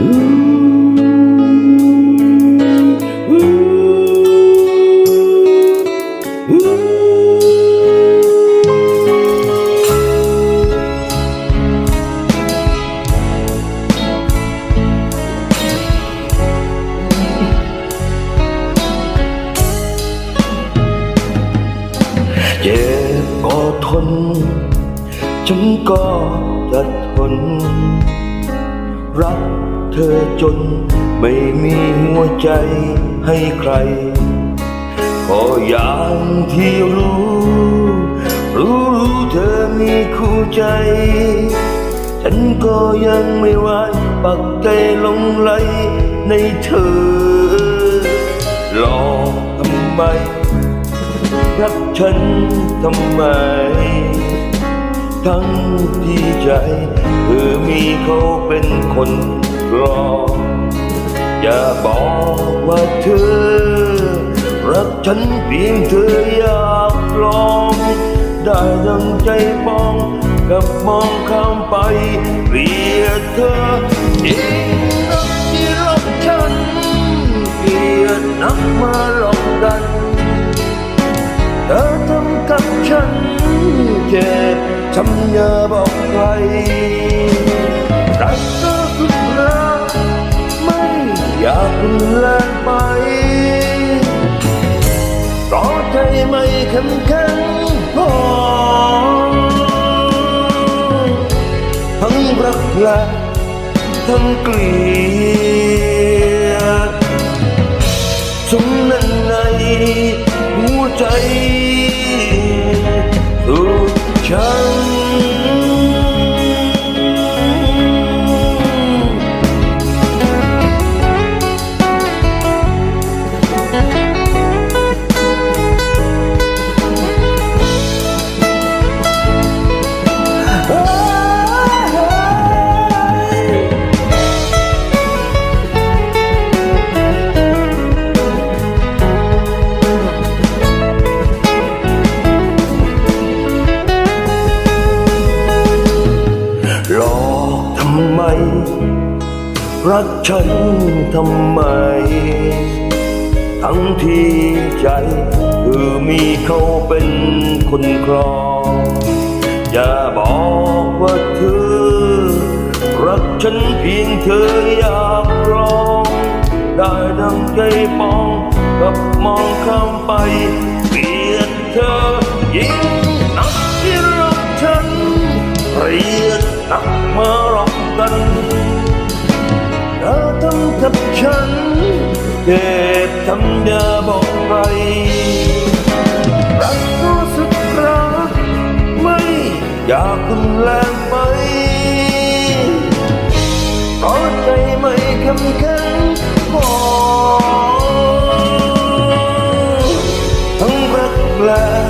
เจ็บก็ทนฉันก็จะทนรัก เธอจน ไม่มีหัวใจให้ใคร ก็อย่างที่รู้ รู้รู้เธอมีคู่ใจ ฉันก็ยังไม่ไหวปักใจลงไหลในเธอหลอกทำไม รักฉันทำไม ทั้งที่ใจเธอมีเขาเป็นคน รอ อย่าบอกว่าเธอ รักฉันเพียงเธออยากลอง ได้ดังใจปองกับมองข้ามไปเกลียดเธอยิ่งรักที่รักฉันเกลียดนักมาหลอกกันเธอทำกับฉันเจ็บช้ำอย่าบอกใครรักากรุนแรงไปเพราะใจไม่เข้มแข็งพอทั้งรักและทั้งเกลียดสมนั้นในหัวใจสุดฉันำไม รักฉันทำไม ทั้งที่ใจเธอมีเขาเป็นคนครอง อย่าบอกว่าเธอ รักฉันเพียงเธออยากลอง ได้ดังใจปองกับมองข้ามไปเกลียดเธอยิ่งนักที่รักฉันเกลียดนักมา ลันเธอทำกับฉันเจ็บทำอย่าบอกใครรักรู้สึกรักไม่อยากรุนแรงไปเพราะใจไม่เข้มแข็งพอทั้งรักและทั้ง